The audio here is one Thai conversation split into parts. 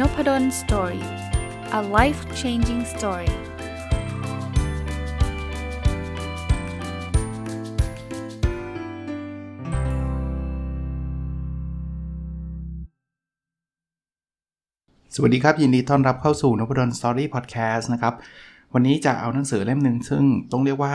n o p ด d o สตอรี่ a life changing story สวัสดีครับ ยินดีต้อนรับเข้าสู่นพดลสตอรี่พอดแคสต์นะครับ วันนี้จะเอาหนังสือเล่มหนึ่งซึ่งต้องเรียกว่า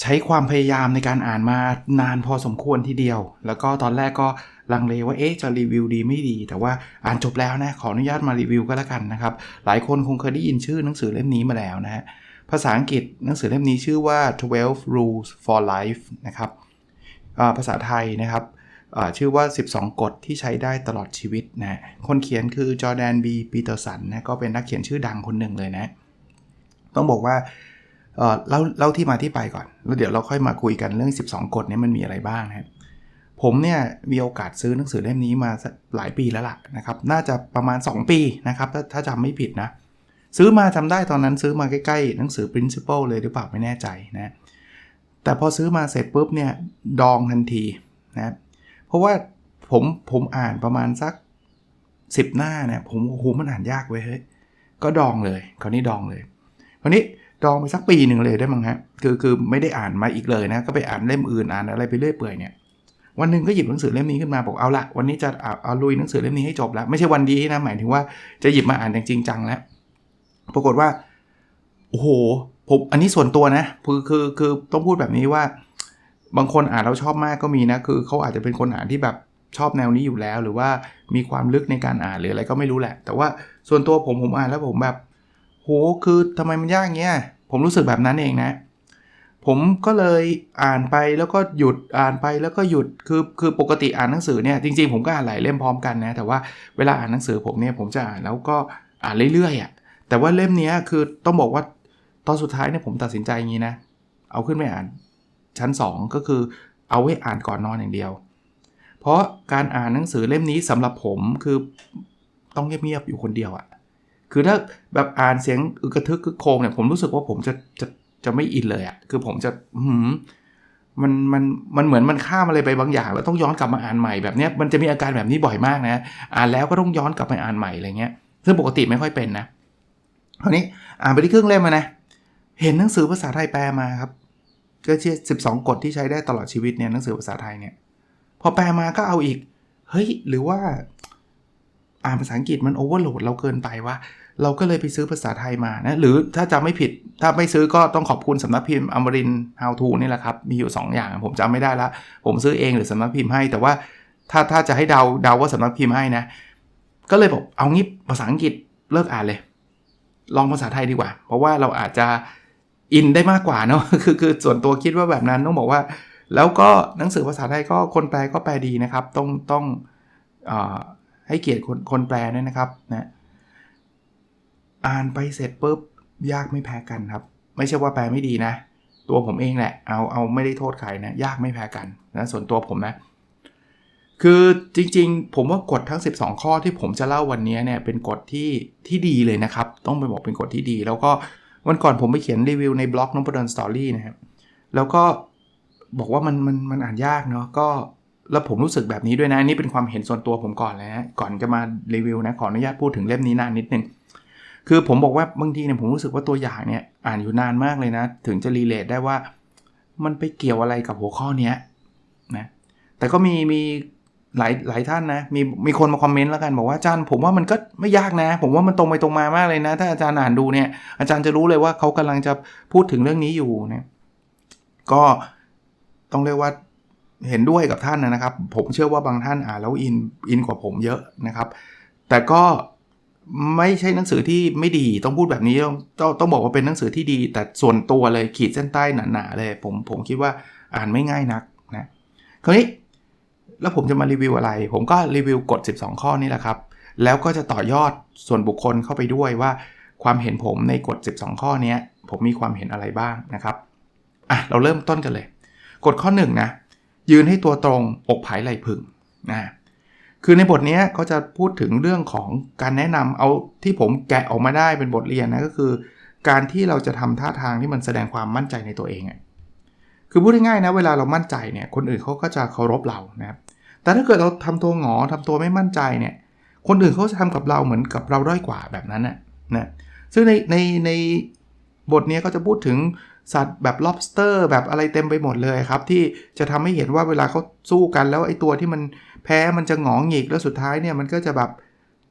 ใช้ความพยายามในการอ่านมานานพอสมควรทีเดียว แล้วก็ตอนแรกก็ ลังเลว่าเอ๊ะจะรีวิวดีไม่ดี แต่ว่าอ่านจบแล้วนะขออนุญาตมารีวิวก็แล้วกันนะครับ หลายคนคงเคยได้ยินชื่อหนังสือเล่มนี้มาแล้วนะฮะภาษาอังกฤษหนังสือเล่มนี้ชื่อว่า 12 rules for life นะครับภาษาไทยนะครับชื่อว่า 12 กฎที่ใช้ได้ตลอดชีวิตนะคนเขียนคือจอแดนบีปีเตอร์สันนะก็เป็นนักเขียนชื่อดังคนหนึ่งเลยนะ ต้องบอกว่าเล่าเล่าที่มาที่ไปก่อน แล้วเดี๋ยวเราค่อยมาคุยกันเรื่อง 12 กฎนี้มันมีอะไรบ้างนะครับ ผมเนี่ยมีโอกาสซื้อหนังสือเล่มนี้มาหลายปีแล้วล่ะนะครับ น่าจะประมาณ 2 ปีนะครับถ้าถ้าจำไม่ผิดนะ ซื้อมาจำได้ตอนนั้นซื้อมาใกล้ๆ หนังสือ principle เลยหรือเปล่าไม่แน่ใจนะ แต่พอซื้อมาเสร็จปุ๊บเนี่ยดองทันทีนะเพราะว่าผมผมอ่านประมาณสัก 10 หน้าเนี่ยผมโอ้โหมันอ่านยากเว้ยเฮ้ยก็ดองเลยคราวนี้ดองเลยคราวนี้ดองไปสักปีหนึ่งเลยได้มั้งฮะคือคือไม่ได้อ่านมาอีกเลยนะก็ไปอ่านเล่มอื่นอ่านอะไรไปเรื่อยเปื่อยเนี่ย วันหนึ่งก็หยิบหนังสือเล่มนี้ขึ้นมาบอกเอาละวันนี้จะเอาเอาลุยหนังสือเล่มนี้ให้จบแล้วไม่ใช่วันดีนะหมายถึงว่าจะหยิบมาอ่านจริงจังแล้วปรากฏว่าโอ้โหผมอันนี้ส่วนตัวนะคือคือคือต้องพูดแบบนี้ว่า บางคนอ่านแล้วชอบมากก็มีนะคือเขาอาจจะเป็นคนอ่านที่แบบชอบแนวนี้อยู่แล้ว หรือว่ามีความลึกในการอ่านหรืออะไรก็ไม่รู้แหละ แต่ว่าส่วนตัวผมผมอ่านแล้วผมแบบโหคือทำไมมันยากเงี้ยผมรู้สึกแบบนั้นเองนะ ผมก็เลยอ่านไปแล้วก็หยุดอ่านไปแล้วก็หยุดคือคือปกติอ่านหนังสือเนี่ยจริงๆผมก็อ่านหลายเล่มพร้อมกันนะแต่ว่าเวลาอ่านหนังสือผมเนี่ยผมจะอ่านแล้วก็อ่านเรื่อยๆอะแต่ว่าเล่มนี้คือต้องบอกว่าตอนสุดท้ายเนี่ยผมตัดสินใจอย่างนี้นะ เอาขึ้นไปอ่านชั้น 2 ก็คือเอาไว้อ่านก่อนนอนอย่างเดียว เพราะการอ่านหนังสือเล่มนี้สำหรับผมคือต้องเงียบๆอยู่คนเดียวอะ่ะคือถ้าแบบอ่านเสียงอึกระทึกคึกโคงเนี่ยผมรู้สึกว่าผมจะจะ จะไม่อินเลยอะ่ะคือผมจะหืมมันมันมันเหมือนมันข้ามอะไรไปบางอย่างแล้วต้องย้อนกลับมาอ่านใหม่แบบเนี้ยมันจะมีอาการแบบนี้บ่อยมากนะ อ่านแล้วก็ต้องย้อนกลับมาอ่านใหม่อะไรเงี้ย ซึ่งปกติไม่ค่อยเป็นนะคราวนี้อ่านไปที่ครึ่งเล่มมานะ เห็นหนังสือภาษาไทยแปลมาครับ ก็เชื่อสิบสองกฎที่ใช้ได้ตลอดชีวิตเนี่ยหนังสือภาษาไทยเนี่ย พอแปลมาก็เอาอีก เฮ้ย หรือว่า อ่านภาษาอังกฤษมันโอเวอร์โหลดเราเกินไปว่า เราก็เลยไปซื้อภาษาไทยมานะ หรือถ้าจำไม่ผิด ถ้าไม่ซื้อก็ต้องขอบคุณสำนักพิมพ์อมริน How to นี่แหละครับ มีอยู่ 2 อย่าง ผมจำไม่ได้ละ ผมซื้อเองหรือสำนักพิมพ์ให้ แต่ว่าถ้าถ้าจะให้เดาเดาว่าสำนักพิมพ์ให้นะ ก็เลยบอกเอางี้ภาษาอังกฤษเลิกอ่านเลย ลองภาษาไทยดีกว่า เพราะว่าเราอาจจะอินได้มากกว่าเนาะ คือคือส่วนตัวคิดว่าแบบนั้นต้องบอกว่า แล้วก็หนังสือภาษาไทยก็คนแปลก็แปลดีนะครับ ต้องต้องอให้เกียรติคนคนแปลด้วยนะครับนะ อ่านไปเสร็จปุ๊บยากไม่แพ้กันครับ ไม่ใช่ว่าแปลไม่ดีนะ ตัวผมเองแหละเอาเอาไม่ได้โทษใครนะยากไม่แพ้กันนะส่วนตัวผมนะ คือจริงๆ ผมว่ากฎทั้ง 12 ข้อที่ผมจะเล่าวันนี้เนี่ยเป็นกฎที่ที่ดีเลยนะครับ ต้องไปบอกเป็นกฎที่ดี แล้วก็วันก่อนผมไปเขียนรีวิวในบล็อกน้องประดนสตอรี่นะครับแล้วก็บอกว่ามันมันมันอ่านยากเนาะก็แล้วผมรู้สึกแบบนี้ด้วยนะนี่เป็นความเห็นส่วนตัวผมก่อนเลยนะก่อนจะมารีวิวนะขออนุญาตพูดถึงเล่มนี้นานนิดนึง คือผมบอกว่าบางทีเนี่ยผมรู้สึกว่าตัวอย่างเนี่ยอ่านอยู่นานมากเลยนะ ถึงจะรีเลทได้ว่ามันไปเกี่ยวอะไรกับหัวข้อเนี้ยนะแต่ก็มีมีหลายหลายท่านนะมีมีคนมาคอมเมนต์แล้วกันบอกว่าอาจารย์ผมว่ามันก็ไม่ยากนะ ผมว่ามันตรงไปตรงมามากเลยนะ ถ้าอาจารย์อ่านดูเนี่ยอาจารย์จะรู้เลยว่าเขากำลังจะพูดถึงเรื่องนี้อยู่เนี่ยก็ต้องเรียกว่าเห็นด้วยกับท่านนะครับ ผมเชื่อว่าบางท่านอ่านแล้วอินอินกว่าผมเยอะนะครับ แต่ก็ ไม่ใช่หนังสือที่ไม่ดีต้องพูดแบบนี้ต้องต้องต้องบอกว่าเป็นหนังสือที่ดี แต่ส่วนตัวเลยขีดเส้นใต้หนาๆเลยผมผมคิดว่าอ่านไม่ง่ายนักนะคราวนี้แล้วผมจะมารีวิวอะไร ผมก็รีวิวกฎ 12 ข้อนี่แหละครับ แล้วก็จะต่อยอดส่วนบุคคลเข้าไปด้วยว่า ความเห็นผมในกฎ 12 ข้อนี้ผมมีความเห็นอะไรบ้างนะครับอะเราเริ่มต้นกันเลย กฎข้อ1นนะยืนให้ตัวตรงอกผายไหลพึงนะ คือในบทนี้ก็จะพูดถึงเรื่องของการแนะนำเอาที่ผมแกะออกมาได้เป็นบทเรียนนะก็คือ การที่เราจะทำท่าทางที่มันแสดงความมั่นใจในตัวเองอะคือพูดง่ายๆนะเวลาเรามั่นใจเนี่ยคนอื่นเขาก็จะเคารพเรานะครับแต่ถ้าเกิดเราทำตัวหงอทำตัวไม่มั่นใจเนี่ยคนอื่นเขาจะทำกับเราเหมือนกับเราด้อยกว่าแบบนั้นนะนะซึ่งในในในบทนี้ก็จะพูดถึงสัตว์แบบ lobster แบบอะไรเต็มไปหมดเลยครับ ที่จะทำให้เห็นว่าเวลาเขาสู้กันแล้วไอ้ตัวที่มัน แพ้มันจะหงองหงิกแล้วสุดท้ายเนี่ยมันก็จะแบบ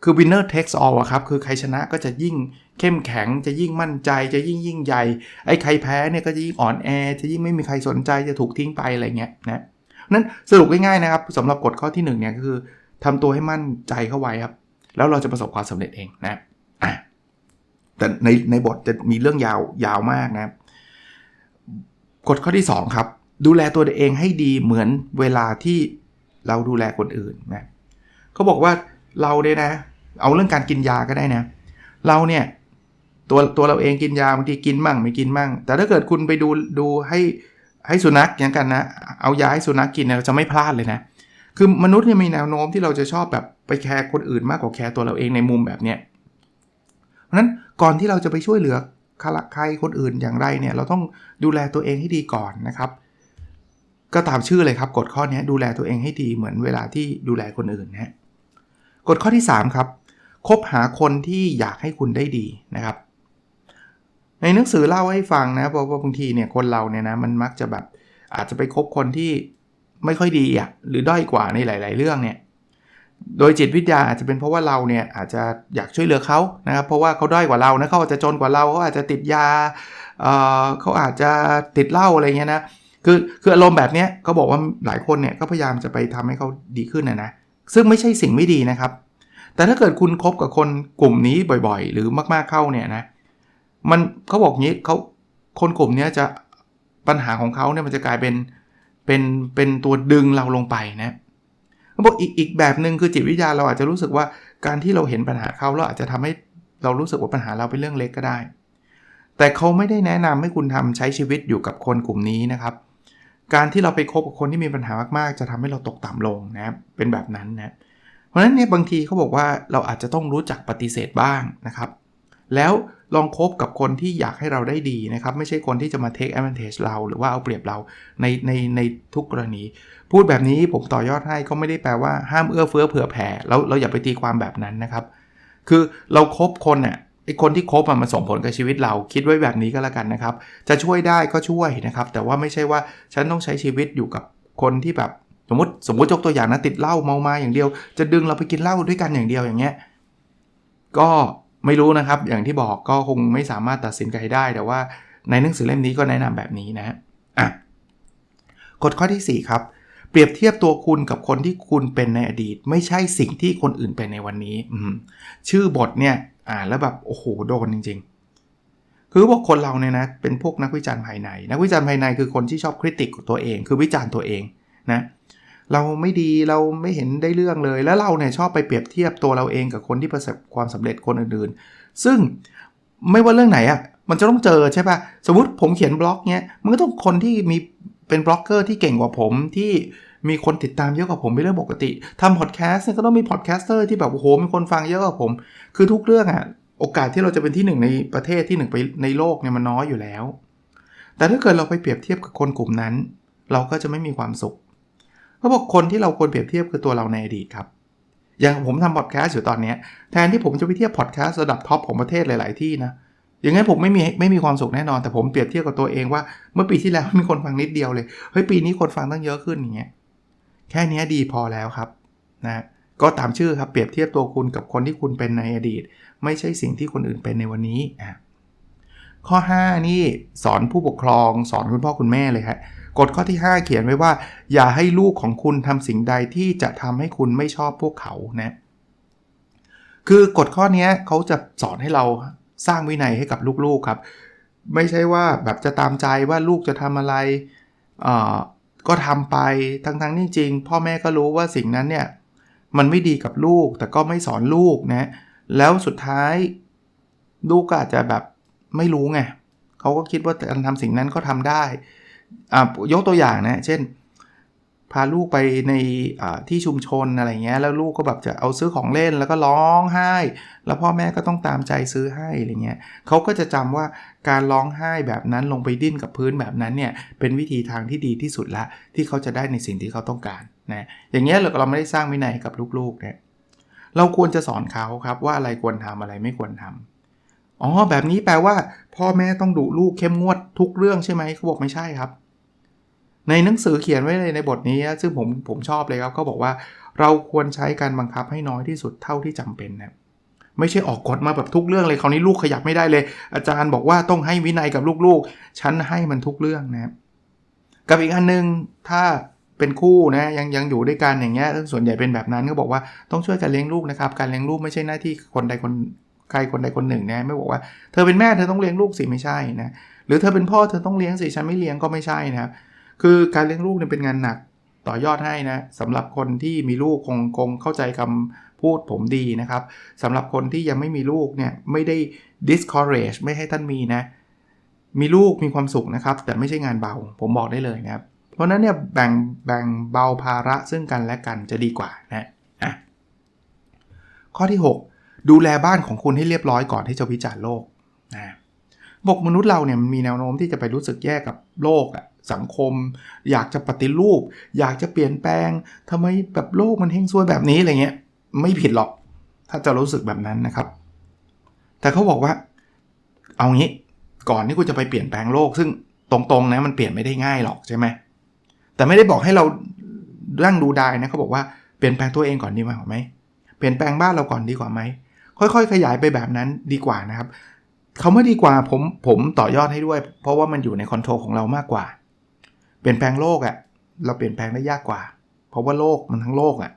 คือ winner takes all อะครับ คือใครชนะก็จะยิ่งเข้มแข็ง จะยิ่งมั่นใจ จะยิ่งยิ่งใหญ่ ไอ้ใครแพ้เนี่ยก็จะยิ่งอ่อนแอ จะยิ่งไม่มีใครสนใจ จะถูกทิ้งไปอะไรเงี้ยนะ นั้นสรุปง่ายๆนะครับสำหรับกฎข้อที่1เนี่ยก็คือทำตัวให้มั่นใจเข้าไว้ครับ แล้วเราจะประสบความสำเร็จเองนะอะแต่ในในบทจะมีเรื่องยาวยาวมากนะ กฎข้อที่ 2 ครับ ดูแลตัวเองให้ดีเหมือนเวลาที่ เราดูแลคนอื่นนะเขาบอกว่าเราเนี่ยนะ เอาเรื่องการกินยาก็ได้นะ เราเนี่ยตัวตัวเราเองกินยาบางทีกินมั่งไม่กินมั่ง แต่ถ้าเกิดคุณไปดูดูให้ให้สุนัขอย่างกันนะ เอายาให้สุนัขกินเราจะไม่พลาดเลยนะ คือมนุษย์เนี่ยมีแนวโน้มที่เราจะชอบแบบไปแคร์คนอื่นมากกว่าแคร์ตัวเราเองในมุมแบบเนี้ยเพราะฉะนั้นก่อนที่เราจะไปช่วยเหลือใครคนอื่นอย่างไรเนี่ย เราต้องดูแลตัวเองให้ดีก่อนนะครับ ก็ตามชื่อเลยครับกฎข้อนี้ดูแลตัวเองให้ดีเหมือนเวลาที่ดูแลคนอื่นนะกฎข้อที่ 3 ครับคบหาคนที่อยากให้คุณได้ดีนะครับ ในหนังสือเล่าให้ฟังนะเพราะว่าบางทีเนี่ยคนเราเนี่ยนะมันมักจะแบบอาจจะไปคบคนที่ไม่ค่อยดีอะหรือด้อยกว่าในหลาย ๆ เรื่องเนี่ยโดยจิตวิทยาอาจจะเป็นเพราะว่าเราเนี่ยอาจจะอยากช่วยเหลือเขานะครับ เพราะว่าเขาด้อยกว่าเรานะเขาอาจจะจนกว่าเราเขาอาจจะติดยาเเขาอาจจะติดเหล้าอะไรเงี้ยนะ คือคืออารมณ์แบบนี้เขาบอกว่าหลายคนเนี่ยก็พยายามจะไปทำให้เขาดีขึ้นนะนะซึ่งไม่ใช่สิ่งไม่ดีนะครับ แต่ถ้าเกิดคุณคบกับคนกลุ่มนี้บ่อยๆ หรือมากๆเข้าเนี่ยนะมันเขาบอกงี้เขาคนกลุ่มนี้จะปัญหาของเขาเนี่ยมันจะกลายเป็นเป็นเป็นตัวดึงเราลงไปนะเขาบอกอีกอีกแบบหนึ่งคือจิตวิทยาเราอาจจะรู้สึกว่าการที่เราเห็นปัญหาเขาเราอาจจะทำให้เรารู้สึกว่าปัญหาเราเป็นเรื่องเล็กก็ได้ แต่เขาไม่ได้แนะนำให้คุณทำใช้ชีวิตอยู่กับคนกลุ่มนี้นะครับ การที่เราไปคบกับคนที่มีปัญหามากๆ จะทำให้เราตกต่ำลงนะเป็นแบบนั้นนะเพราะฉะนั้นเนี่ยบางทีเขาบอกว่าเราอาจจะต้องรู้จักปฏิเสธบ้างนะครับ แล้วลองคบกับคนที่อยากให้เราได้ดีนะครับ ไม่ใช่คนที่จะมา take advantage เรา หรือว่าเอาเปรียบเราในในในทุกกรณี พูดแบบนี้ผมต่อยอดให้ก็ไม่ได้แปลว่าห้ามเอื้อเฟื้อเผื่อแผ่แล้วเราอย่าไปตีความแบบนั้นนะครับ คือเราครบคนเน่ะ ไอ้คนที่คบมันส่งผลกับชีวิตเราคิดไว้แบบนี้ก็แล้วกันนะครับ จะช่วยได้ก็ช่วยนะครับ แต่ว่าไม่ใช่ว่าฉันต้องใช้ชีวิตอยู่กับคนที่แบบสมมติสมมติยกตัวอย่างนะติดเหล้าเมามาอย่างเดียว จะดึงเราไปกินเหล้าด้วยกันอย่างเดียวอย่างเงี้ยก็ไม่รู้นะครับ อย่างที่บอกก็คงไม่สามารถตัดสินใครได้ แต่ว่าในหนังสือเล่มนี้ก็แนะนำแบบนี้นะอะกฎข้อที่ 4 ครับ เปรียบเทียบตัวคุณกับคนที่คุณเป็นในอดีต ไม่ใช่สิ่งที่คนอื่นเป็นในวันนี้ ชื่อบทเนี่ย อ่านแล้วแบบโอ้โหโดนจริง ๆ คือพวกคนเราเนี่ยนะเป็นพวกนักวิจารณ์ภายใน นักวิจารณ์ภายในคือคนที่ชอบคริติกตัวเอง คือวิจารณ์ตัวเองนะเราไม่ดีเราไม่เห็นได้เรื่องเลย แล้วเราเนี่ยชอบไปเปรียบเทียบตัวเราเองกับคนที่ประสบความสำเร็จคนอื่นๆ ซึ่งไม่ว่าเรื่องไหนอะ่ะมันจะต้องเจอใช่ปะ่ะ สมมติผมเขียนบล็อกเนี้ย มันก็ต้องคนที่มีเป็นบล็อกเกอร์ที่เก่งกว่าผมที่ มีคนติดตามเยอะกว่าผมเป็นเรื่องปกติทำพอดแคสต์เนี่ยก็ต้องมีพอดแคสเตอร์ที่แบบโอ้โหมีคนฟังเยอะกว่าผม คือทุกเรื่องอะ่ะโอกาสที่เราจะเป็นที่หนึ่งในประเทศที่หนึ่งไปในโลกเนี่ยมันน้อยอยู่แล้ว แต่ถ้าเกิดเราไปเปรียบเทียบกับคนกลุ่มนั้น เราก็จะไม่มีความสุขเขาบอกคนที่เราควรเปรียบเทียบคือตัวเราในอดีตครับ อย่างผมทำพอดแคสต์อยู่ตอนนี้แทนที่ผมจะไปเทียบพอดแคสต์ระดับท็อปของประเทศหลาย ๆ ที่นะอย่างงั้นผมไม่มีไม่มีความสุขแน่นอนแต่ผมเปรียบเทียบกับตัวเองว่าเมื่อปีที่แล้วมีคนฟังนิดเดียวเลยเฮ้ยปีนี้คนฟังตั้งเยอะขึ้นอย่างเงี้ย แค่นี้ดีพอแล้วครับนะก็ตามชื่อครับเปรียบเทียบตัวคุณกับคนที่คุณเป็นในอดีต ไม่ใช่สิ่งที่คนอื่นเป็นในวันนี้อะข้อ 5 นี่สอนผู้ปกครองสอนคุณพ่อคุณแม่เลยครับกฎข้อที่ 5 เขียนไว้ว่า อย่าให้ลูกของคุณทำสิ่งใดที่จะทำให้คุณไม่ชอบพวกเขานะคือกฎข้อนี้เขาจะสอนให้เราสร้างวินัยให้กับลูกๆครับ ไม่ใช่ว่าแบบจะตามใจว่าลูกจะทำอะไร ก็ทำไปทั้งๆนี่จริง พ่อแม่ก็รู้ว่าสิ่งนั้นเนี่ยมันไม่ดีกับลูกแต่ก็ไม่สอนลูกนะแล้วสุดท้ายลูกก็อาจจะแบบไม่รู้ไงเขาก็คิดว่าการทำสิ่งนั้นก็ทำได้ยกตัวอย่างนะ เช่น พาลูกไปในที่ชุมชนอะไรเงี้ยแล้วลูกก็แบบจะเอาซื้อของเล่นแล้วก็ร้องไห้ แล้วพ่อแม่ก็ต้องตามใจซื้อให้อะไรเงี้ยเขาก็จะจำว่าการร้องไห้แบบนั้นลงไปดิ้นกับพื้นแบบนั้นเนี่ยเป็นวิธีทางที่ดีที่สุดละที่เขาจะได้ในสิ่งที่เขาต้องการนะอย่างเงี้ยเราเราไม่ได้สร้างวินัยให้กับลูกๆเนะเราควรจะสอนเขาครับว่าอะไรควรทำอะไรไม่ควรทำอ๋อแบบนี้แปลว่า พ่อแม่ต้องดุลูกเข้มงวดทุกเรื่องใช่ไหมเขาบอกไม่ใช่ครับ ในหนังสือเขียนไว้เลยในบทนี้ ซึ่งผมผมชอบเลยครับเขาบอกว่าเราควรใช้การบังคับให้น้อยที่สุดเท่าที่จำเป็นนะไม่ใช่ออกกฎมาแบบทุกเรื่องเลยคราวนี้ลูกขยับไม่ได้เลย อาจารย์บอกว่าต้องให้วินัยกับลูกๆ ฉันให้มันทุกเรื่องนะกับอีกอันนึงถ้าเป็นคู่นะยังยังอยู่ด้วยกันอย่างเงี้ยส่วนใหญ่เป็นแบบนั้นก็บอกว่าต้องช่วยกันเลี้ยงลูกนะครับ การเลี้ยงลูกไม่ใช่หน้าที่คนใดคนใครคนใดคนหนึ่งนะไม่บอกว่าเธอเป็นแม่เธอต้องเลี้ยงลูกสิไม่ใช่นะหรือเธอเป็นพ่อเธอต้องเลี้ยงสิฉันไม่เลี้ยงก็ไม่ใช่นะครับ คือการเลี้ยงลูกเนี่ยเป็นงานหนักต่อยอดให้นะสำหรับคนที่มีลูกคงคงเข้าใจคำพูดผมดีนะครับสำหรับคนที่ยังไม่มีลูกเนี่ยไม่ได้ discourage ไม่ให้ท่านมีนะ มีลูกมีความสุขนะครับ แต่ไม่ใช่งานเบาผมบอกได้เลยนะครับ เพราะนั้นเนี่ยแบ่งแบ่งเบาภาระซึ่งกันและกันจะดีกว่านะอะข้อที่ 6 ดูแลบ้านของคุณให้เรียบร้อยก่อนที่จะวิจารณ์โลกนะบอกมนุษย์เราเนี่ยมันมีแนวโน้มที่จะไปรู้สึกแย่กับโลกอะ สังคม อยากจะปฏิรูป อยากจะเปลี่ยนแปลงทำไมแบบโลกมันเฮงซวยแบบนี้อะไรเงี้ยไม่ผิดหรอก ถ้าจะรู้สึกแบบนั้นนะครับ แต่เขาบอกว่า เอางี้ก่อนที่คุณจะไปเปลี่ยนแปลงโลก ซึ่งตรงๆนะมันเปลี่ยนไม่ได้ง่ายหรอกใช่ไหมแต่ไม่ได้บอกให้เราร่างดูได้นะเขาบอกว่าเปลี่ยนแปลงตัวเองก่อนดีกว่าไหมเปลี่ยนแปลงบ้านเราก่อนดีกว่าไหมค่อยๆ ขยายไปแบบนั้นดีกว่านะครับเขาไม่ดีกว่าผมผมต่อยอดให้ด้วย เพราะว่ามันอยู่ในคอนโทรลของเรามากกว่า ลี่ยนแปลงโลกอะ่ะเราเปลี่ยนแปลงได้ยากกว่า เพราะว่าโลกมันทั้งโลกอะ่ะ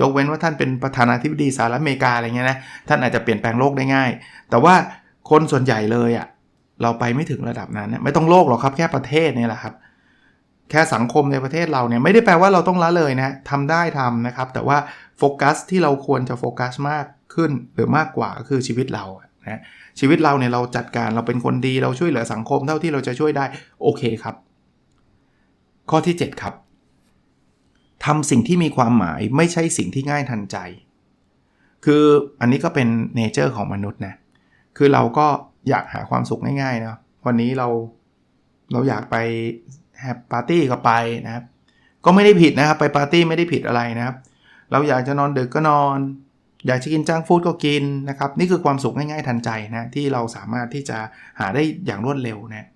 ยกเว้นว่าท่านเป็นประธานาธิบดีสหรัฐอเมริกาอะไรเงี้ยนะท่านอาจจะเปลี่ยนแปลงโลกได้ง่าย แต่ว่าคนส่วนใหญ่เลยอะ่ะเราไปไม่ถึงระดับนั้นไม่ต้องโลกหรอกครับแค่ประเทศนี่แหละครับ แค่สังคมในประเทศเราเนี่ยไม่ได้แปลว่าเราต้องละเลยนะทำได้ทำนะครับ แต่ว่าโฟกัสที่เราควรจะโฟกัสมากขึ้นหรือมากกว่าก็คือชีวิตเรานะชีวิตเราเนี่ยเราจัดการเราเป็นคนดีเราช่วยเหลือสังคมเท่าที่เราจะช่วยได้โอเคครับ ข้อที่ 7 ครับทำสิ่งที่มีความหมายไม่ใช่สิ่งที่ง่ายทันใจ คืออันนี้ก็เป็นเนเจอร์ของมนุษย์นะ คือเราก็อยากหาความสุขง่ายๆนะวันนี้เราเราอยากไปแฮปปาร์ตี้ก็ไปนะครับ ก็ไม่ได้ผิดนะครับ ไปปาร์ตี้ไม่ได้ผิดอะไรนะครับ เราอยากจะนอนดึกก็นอน อยากจะกินจังฟู้ดก็กินนะครับ นี่คือความสุขง่ายๆทันใจนะที่เราสามารถที่จะหาได้อย่างรวดเร็วนะ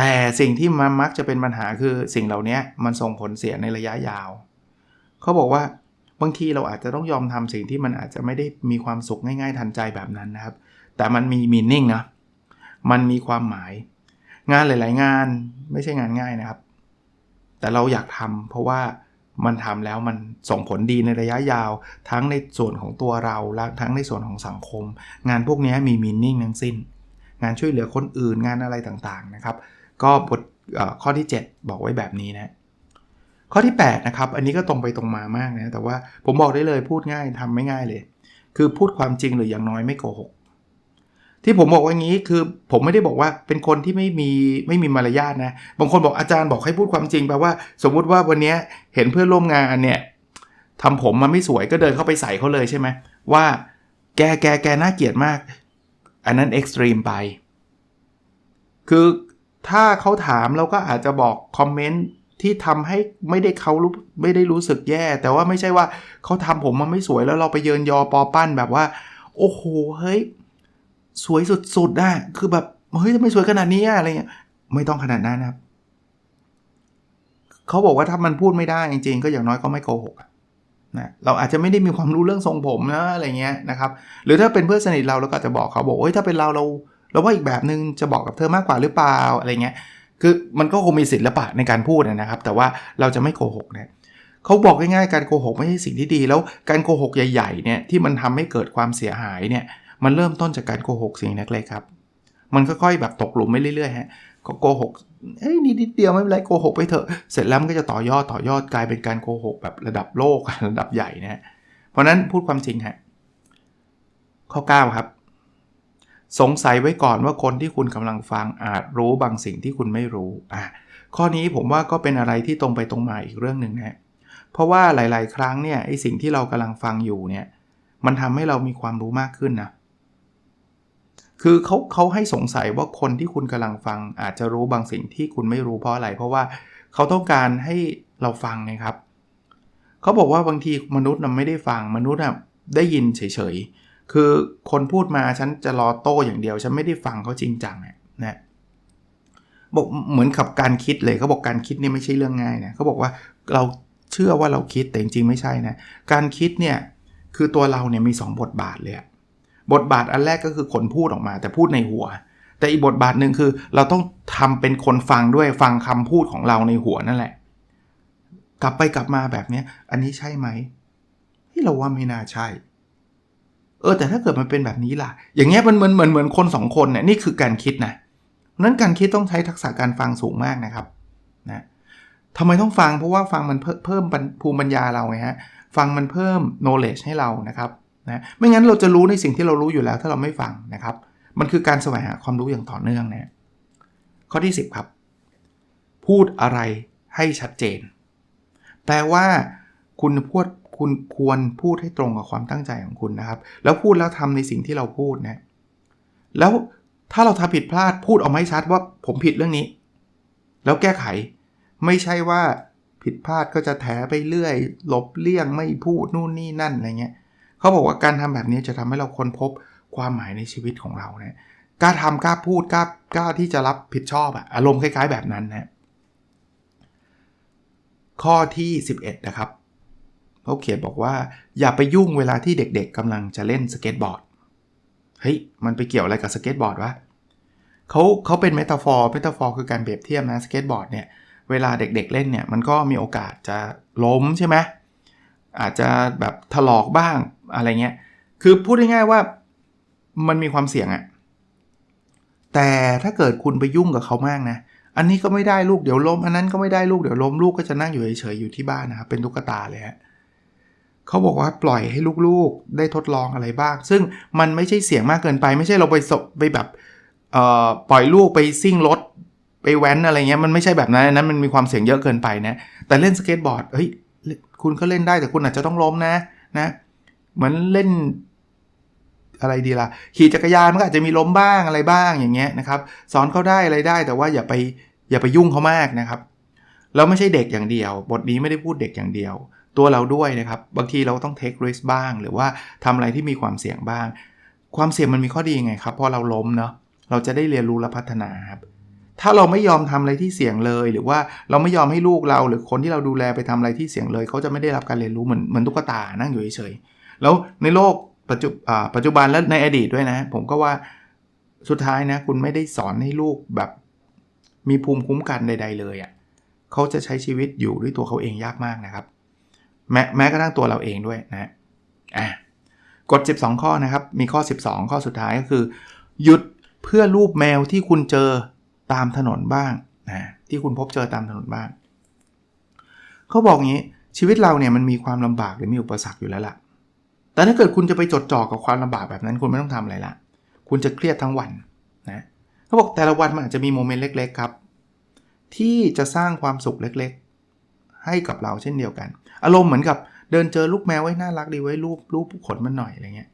แต่สิ่งที่มันมักจะเป็นปัญหาคือสิ่งเหล่านี้มันส่งผลเสียในระยะยาว เขาบอกว่าบางทีเราอาจจะต้องยอมทำสิ่งที่มันอาจจะไม่ได้มีความสุขง่าย ๆ ทันใจแบบนั้นนะครับ แต่มันมีมีนิ่งนะ มันมีความหมาย งานหลาย ๆ งานไม่ใช่งานง่ายนะครับ แต่เราอยากทำเพราะว่ามันทำแล้วมันส่งผลดีในระยะยาว ทั้งในส่วนของตัวเราและทั้งในส่วนของสังคม งานพวกนี้มีมีนิ่งทั้งสิ้น งานช่วยเหลือคนอื่นงานอะไรต่าง ๆ นะครับ ก็บทข้อที่ 7 บอกไว้แบบนี้นะ ข้อที่ 8 นะครับ อันนี้ก็ตรงไปตรงมามากนะ แต่ว่าผมบอกได้เลยพูดง่ายทำไม่ง่ายเลย คือพูดความจริงหรืออย่างน้อยไม่โกหก ที่ผมบอกว่างี้คือผมไม่ได้บอกว่าเป็นคนที่ไม่มีไม่มีมารยาทนะ บางคนบอกอาจารย์บอกให้พูดความจริงแปลว่า สมมุติว่าวันนี้เห็นเพื่อนร่วมงานเนี่ยทำผมมาไม่สวยก็เดินเข้าไปใส่เขาเลยใช่ไหมว่าแกแกแกน่าเกลียดมาก อันนั้นเอ็กซ์ตรีมไป คือ ถ้าเขาถามเราก็อาจจะบอกคอมเมนต์ที่ทำให้ไม่ได้เขารู้ไม่ได้รู้สึกแย่ แต่ว่าไม่ใช่ว่าเขาทำผมมันไม่สวยแล้วเราไปเยินยอปอปั้นแบบว่า โอ้โหเฮ้ยสวยสุดๆนะคือแบบเฮ้ยทำไมสวยขนาดนี้อะไรเงี้ยไม่ต้องขนาดนั้นนะครับเขาบอกว่าถ้ามันพูดไม่ได้จริงๆ ก็อย่างน้อยก็ไม่โกหกนะเราอาจจะไม่ได้มีความรู้เรื่องทรงผมนะอะไรเงี้ยนะครับ หรือถ้าเป็นเพื่อนสนิทเราเราก็จะบอกเขาบอกเฮ้ยถ้าเป็นเราเรา เราว่าอีกแบบนึงจะบอกกับเธอมากกว่าหรือเปล่าอะไรเงี้ยคือมันก็คงมีศิลปะในการพูดนะครับ แต่ว่าเราจะไม่โกหกนะเขาบอกง่ายๆการโกหกไม่ใช่สิ่งที่ดี แล้วการโกหกใหญ่ๆเนี่ยที่มันทำให้เกิดความเสียหายเนี่ยมันเริ่มต้นจากการโกหกสิ่งเล็กๆครับ มันค่อยๆแบบตกหลุมไปเรื่อยๆฮะก็โกหกเอ้ยนิดเดียวไม่เป็นไรโกหกไปเถอะเสร็จแล้วมันก็จะต่อยอดต่อยอดกลายเป็นการโกหกแบบระดับโลกระดับใหญ่นะฮะเพราะนั้นพูดความจริงฮะข้อ9ครับ สงสัยไว้ก่อนว่าคนที่คุณกำลังฟังอาจรู้บางสิ่งที่คุณไม่รู้อะข้อนี้ผมว่าก็เป็นอะไรที่ตรงไปตรงมาอีกเรื่องหนึ่งนะเพราะว่าหลาย ๆ ครั้งเนี่ยไอสิ่งที่เรากำลังฟังอยู่เนี่ยมันทำให้เรามีความรู้มากขึ้นนะคือเขาเขาให้สงสัยว่าคนที่คุณกำลังฟัง อาจจะรู้บางสิ่งที่คุณไม่รู้เพราะอะไร เพราะว่าเขาต้องการให้เราฟังนะครับเขาเขาบอกว่าบางทีมนุษย์น่ะไม่ได้ฟังมนุษย์น่ะได้ยินเฉยๆ คือคนพูดมาฉันจะรอโต้อย่างเดียว ฉันไม่ได้ฟังเขาจริงจังเนี่ยนะบอกเหมือนกับการคิดเลยเขาบอกการคิดนี่ไม่ใช่เรื่องง่ายนะเขาบอกว่าเราเชื่อว่าเราคิดแต่จริงๆไม่ใช่นะการคิดเนี่ยคือตัวเราเนี่ยมี 2 บทบาทเลยบทบาทอันแรกก็คือคนพูดออกมา แต่พูดในหัว แต่อีกบทบาทหนึ่งคือเราต้องทำเป็นคนฟังด้วยฟังคำพูดของเราในหัวนั่นแหละ กลับไปกลับมาแบบนี้อันนี้ใช่ไหมที่เราว่าไม่น่าใช่ เออแต่ถ้าเกิดมันเป็นแบบนี้ล่ะ อย่างเงี้ยมันเหมือนเหมือนเหมือนคนสองคนเนี่ยนี่คือการคิดนะนั้นการคิดต้องใช้ทักษะการฟังสูงมากนะครับนะทำไมต้องฟังเพราะว่าฟังมันเพิ่มภูมิปัญญาเราไงฮะฟังมันเพิ่ม knowledge ให้เรานะครับนะไม่งั้นเราจะรู้ในสิ่งที่เรารู้อยู่แล้วถ้าเราไม่ฟังนะครับ มันคือการแสวงหาความรู้อย่างต่อเนื่องนะข้อที่ 10 ครับ พูดอะไรให้ชัดเจน แปลว่า คุณพูดคุณควรพูดให้ตรงกับความตั้งใจของคุณนะครับ แล้วพูดแล้วทำในสิ่งที่เราพูดนะแล้วถ้าเราทำผิดพลาดพูดออกมาให้ชัดว่าผมผิดเรื่องนี้ แล้วแก้ไขไม่ใช่ว่าผิดพลาดก็จะแถไปเรื่อยหลบเลี่ยงไม่พูดนู่นนี่นั่นอะไรเงี้ยเขาบอกว่าการทำแบบนี้จะทำให้เราค้นพบความหมายในชีวิตของเราเนะี่ยกล้าทำกล้าพูดกล้ากล้าที่จะรับผิดชอบอะอารมณ์คล้ายๆแบบนั้นนะข้อที่ 11 นะครับ เขาเขียนบอกว่าอย่าไปยุ่งเวลาที่เด็กๆกำลังจะเล่นสเก็ตบอร์ดเฮ้ยมันไปเกี่ยวอะไรกับสเก็ตบอร์ดวะเขาเขาเป็นเมตาฟอร์เมตาฟอร์คือการเปรียบเทียบนะสเก็ตบอร์ดเนี่ยเวลาเด็กๆเล่นเนี่ยมันก็มีโอกาสจะล้มใช่ไหมอาจจะแบบถลอกบ้างอะไรเงี้ยคือพูดง่ายๆว่ามันมีความเสี่ยงอะแต่ถ้าเกิดคุณไปยุ่งกับเขามากนะอันนี้ก็ไม่ได้ลูกเดี๋ยวล้ม อันนั้นก็ไม่ได้ลูกเดี๋ยวล้มลูกก็จะนั่งอยู่เฉยๆอยู่ที่บ้านนะครับเป็นตุ๊กตาเลยฮะ เขาบอกว่าปล่อยให้ลูกๆได้ทดลองอะไรบ้าง ซึ่งมันไม่ใช่เสี่ยงมากเกินไป ไม่ใช่เราไปสไปแบบปล่อยลูกไปซิ่งรถไปแว้นอะไรเงี้ยมันไม่ใช่แบบนั้นนั้นมันมีความเสี่ยงเยอะเกินไปนะแต่เล่นสเก็ตบอร์ดเฮ้ยคุณก็เล่นได้แต่คุณอาจจะต้องล้มนะนะเหมือนเล่นอะไรดีละ่ะขี่จักรยานมันก็อาจจะมีล้มบ้างอะไรบ้างอย่างเงี้ยนะครับสอนเขาได้อะไรได้แต่ว่าอย่าไปอย่าไปยุ่งเขามากนะครับแล้วไม่ใช่เด็กอย่างเดียว บทนี้ไม่ได้พูดเด็กอย่างเดียวตัวเราด้วยนะครับ บางทีเราต้องเทคริสบ้าง หรือว่าทำอะไรที่มีความเสี่ยงบ้าง ความเสี่ยงมันมีข้อดีไงครับ พอเราล้มเนาะเราจะได้เรียนรู้และพัฒนาครับถ้าเราไม่ยอมทำอะไรที่เสี่ยงเลย หรือว่าเราไม่ยอมให้ลูกเรา หรือคนที่เราดูแลไปทำอะไรที่เสี่ยงเลย เขาจะไม่ได้รับการเรียนรู้เหมือนเหมือนตุ๊กตานั่งอยู่เฉยๆแล้วในโลกปัจจุปัจจุบันและในอดีตด้วยนะ ผมก็ว่าสุดท้ายนะ คุณไม่ได้สอนให้ลูกแบบมีภูมิคุ้มกันใด ๆ เลยอะ่ะเขาจะใช้ชีวิตอยู่ด้วยตัวเขาเองยากมากนะครับ แม้แม้กระทั่งตัวเราเองด้วยนะอะกฎ 12 ข้อนะครับ มีข้อ 12 ข้อสุดท้ายก็คือ หยุดเพื่อรูปแมวที่คุณเจอตามถนนบ้างนะที่คุณพบเจอตามถนนบ้างเขาบอกงี้ชีวิตเราเนี่ยมันมีความลำบากหรือมีอุปสรรคอยู่แล้วล่ะ แต่ถ้าเกิดคุณจะไปจดจ่อกับความลำบากแบบนั้น คุณไม่ต้องทำอะไรละคุณจะเครียดทั้งวันนะเขาบอกแต่ละวันมันอาจจะมีโมเมนต์เล็ก ๆ ครับ ที่จะสร้างความสุขเล็กๆ ให้กับเราเช่นเดียวกัน อารมณ์เหมือนกับเดินเจอลูกแมวไว้น่ารักดีไว้รูปรูปขนมันหน่อยอะไรเงี้ย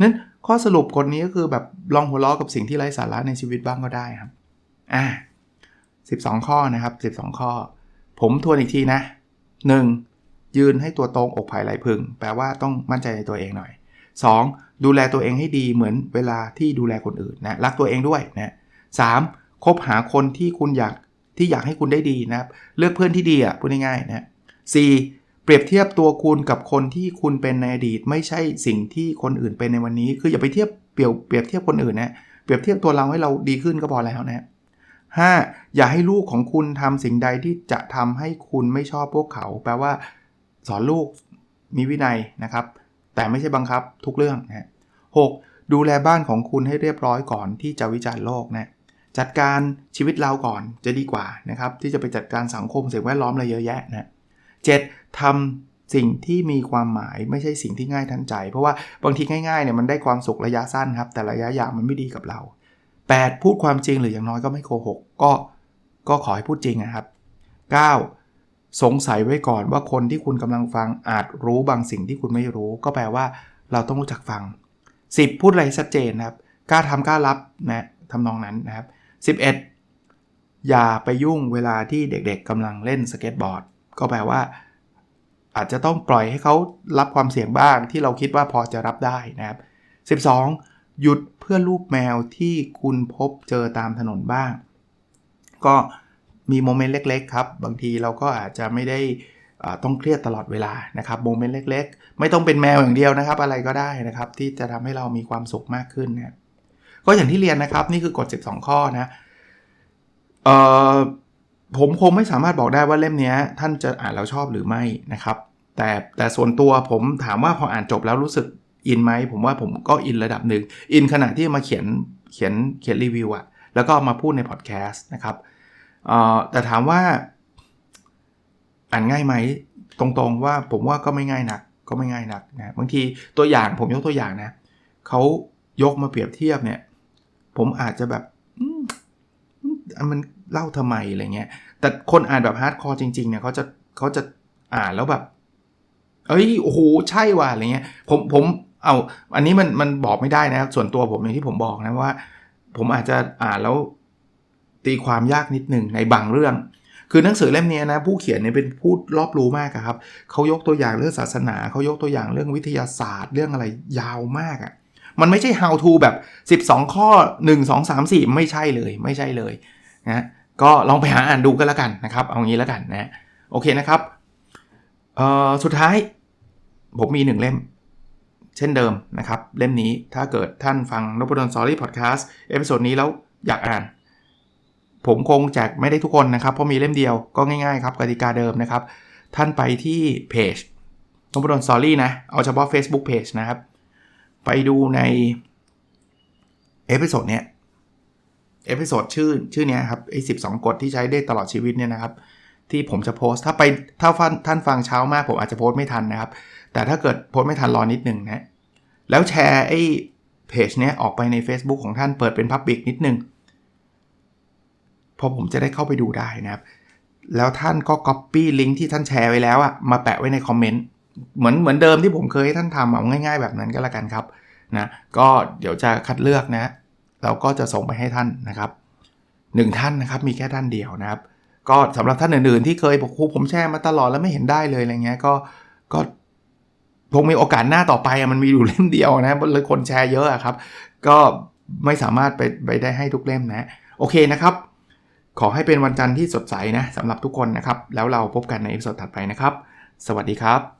นั้นข้อสรุปกฎนี้ก็คือแบบลองหัวล้อกับสิ่งที่ไร้สาระในชีวิตบ้างก็ได้ครับอ่า12 ข้อนะครับ 12 ข้อ ผมทวนอีกทีนะ 1. ยืนให้ตัวตรงอกภายไหลพึง แปลว่าต้องมั่นใจในตัวเองหน่อย 2. ดูแลตัวเองให้ดีเหมือนเวลาที่ดูแลคนอื่นนะ รักตัวเองด้วยนะสามคบหาคนที่คุณอยาก ที่อยากให้คุณได้ดีนะครับ เลือกเพื่อนที่ดีอะพูดง่ายๆนะสี่เปรียบเทียบตัวคุณกับคนที่คุณเป็นในอดีต ไม่ใช่สิ่งที่คนอื่นเป็นในวันนี้ คืออย่าไปเทียบเปรียบเปรียบเทียบคนอื่นนะเปรียบเทียบตัวเราให้เราดีขึ้นก็พอแล้วนะ 5. อย่าให้ลูกของคุณทำสิ่งใดที่จะทำให้คุณไม่ชอบพวกเขา แปลว่าสอนลูกมีวินัยนะครับ แต่ไม่ใช่บังคับทุกเรื่องนะหดูแลบ้านของคุณให้เรียบร้อยก่อนที่จะวิจารณ์โลกนะ จัดการชีวิตเราก่อนจะดีกว่านะครับ ที่จะไปจัดการสังคมสิ่งแวดล้อมอะไรเยอะแยะนะเจ็ดทำสิ่งที่มีความหมายไม่ใช่สิ่งที่ง่ายทันใจ เพราะว่าบางทีง่ายๆเนี่ยมันได้ความสุขระยะสั้นครับ แต่ระยะยาวมันไม่ดีกับเรา 8 พูดความจริงหรืออย่างน้อยก็ไม่โกหกก็ก็ขอให้พูดจริงนะครับ 9. สงสัยไว้ก่อนว่าคนที่คุณกำลังฟังอาจรู้บางสิ่งที่คุณไม่รู้ ก็แปลว่าเราต้องรู้จักฟัง 10. พูดอะไรชัดเจนนะครับกล้าทำกล้ารับนะทำนองนั้นนะครับ 11. อย่าไปยุ่งเวลาที่เด็กๆกำลังเล่นสเก็ตบอร์ด ก็แปลว่า อาจจะต้องปล่อยให้เขารับความเสี่ยงบ้างที่เราคิดว่าพอจะรับได้นะครับ 12 หยุดเพื่อรูปแมวที่คุณพบเจอตามถนนบ้าง ก็มีโมเมนต์เล็ก ๆ ครับ บางทีเราก็อาจจะไม่ได้ต้องเครียดตลอดเวลานะครับโมเมนต์เล็ก ๆ ไม่ต้องเป็นแมวอย่างเดียวนะครับ อะไรก็ได้นะครับ ที่จะทำให้เรามีความสุขมากขึ้นนะ ก็อย่างที่เรียนนะครับ นี่คือกฎ 12 ข้อนะเอ่อผมคงไม่สามารถบอกได้ว่าเล่มนี้ท่านจะอ่านแล้วชอบหรือไม่นะครับ แต่แต่ส่วนตัวผมถามว่าพออ่านจบแล้วรู้สึกอินไหมผมว่าผมก็อินระดับหนึ่งอินขณะที่มาเขียนเขียนเขียนรีวิวอะแล้วก็มาพูดในพอดแคสต์นะครับแต่ถามว่า อ่านง่ายไหมตรงๆว่าผมว่าก็ไม่ง่ายนัก ก็ไม่ง่ายนักนะบางทีตัวอย่างผมยกตัวอย่างนะเขายกมาเปรียบเทียบเนี่ย ผมอาจจะแบบอันมันเล่าทำไมอะไรเงี้ย แต่คนอ่านแบบฮาร์ดคอร์จริง ๆ เนี่ยเขาจะเขาจะอ่านแล้วแบบ เอ้ยโอ้โหใช่ว่ะอะไรเงี้ย ผมผมเอาอันนี้มันมันบอกไม่ได้นะครับส่วนตัวผมอย่างที่ผมบอกนะว่า ผมอาจจะอ่านแล้วตีความยากนิดหนึ่งในบางเรื่อง คือหนังสือเล่มนี้นะ ผู้เขียนเนี่ยเป็นผู้รอบรู้มากครับเขายกตัวอย่างเรื่องศาสนาเขายกตัวอย่างเรื่องวิทยาศาสตร์ เรื่องอะไรยาวมากอะ มันไม่ใช่ how to แบบ 12 ข้อ 1 2 3 4 ไม่ใช่เลยไม่ใช่เลยนะก็ลองไปหาอ่านดูกันแล้วกันนะครับ เอางี้แล้วกันนะโอเคนะครับเอ่อสุดท้ายผมมีหนึ่งเล่ม เช่นเดิมนะครับ เล่มนี้ถ้าเกิดท่านฟังนพดลสอรี่พอดแคสต์เอพิโซดนี้แล้วอยากอ่าน ผมคงแจกไม่ได้ทุกคนนะครับ เพราะมีเล่มเดียวก็ง่ายๆครับกติกาเดิมนะครับ ท่านไปที่เพจนพดลสอรี่นะ เอาเฉพาะ Facebook Page นะครับ ไปดูในเอพิโซดเนี้ยเอพิโซดชื่อชื่อเนี้ยครับไอ้สิกฎที่ใช้ได้ตลอดชีวิตเนี่ยนะครับ ที่ผมจะโพสต์ถ้าไปถ้าฟันท่านฟังเช้ามากผมอาจจะโพสต์ไม่ทันนะครับ แต่ถ้าเกิดโพสต์ไม่ทันรอนิดหนึ่งนะแล้วแชร์ไอ้เพจเนี้ยออกไปใน Facebook ของท่านเปิดเป็น Public นิดนึงพราะผมจะได้เข้าไปดูได้นะครับ แล้วท่านก็ Copy ลิงก์ที่ท่านแชร์ไว้แล้วอะมาแปะไว้ในคอมเมนต์ เหมือนเหมือนเดิมที่ผมเคยให้ท่านทำเอาง่าย ๆ แบบนั้นก็แล้วกันครับนะก็เดี๋ยวจะคัดเลือกนะเราก็จะส่งไปให้ท่านนะครับหนึ่งท่านนะครับมีแค่ท่านเดียวนะครับ ก็สำหรับท่านอื่นๆ ที่เคยบอกครูผมแชร์มาตลอดแล้วไม่เห็นได้เลยอะไรเงี้ยก็ก็คงมีโอกาสหน้าต่อไปมันมีอยู่เล่มเดียวนะเลยคนแชร์เยอะอะครับ ก็ไม่สามารถไปไปได้ให้ทุกเล่มนะโอเคนะครับ ขอให้เป็นวันจันทร์ที่สดใสนะสำหรับทุกคนนะครับ แล้วเราพบกันในอีพิโซดถัดไปนะครับ สวัสดีครับ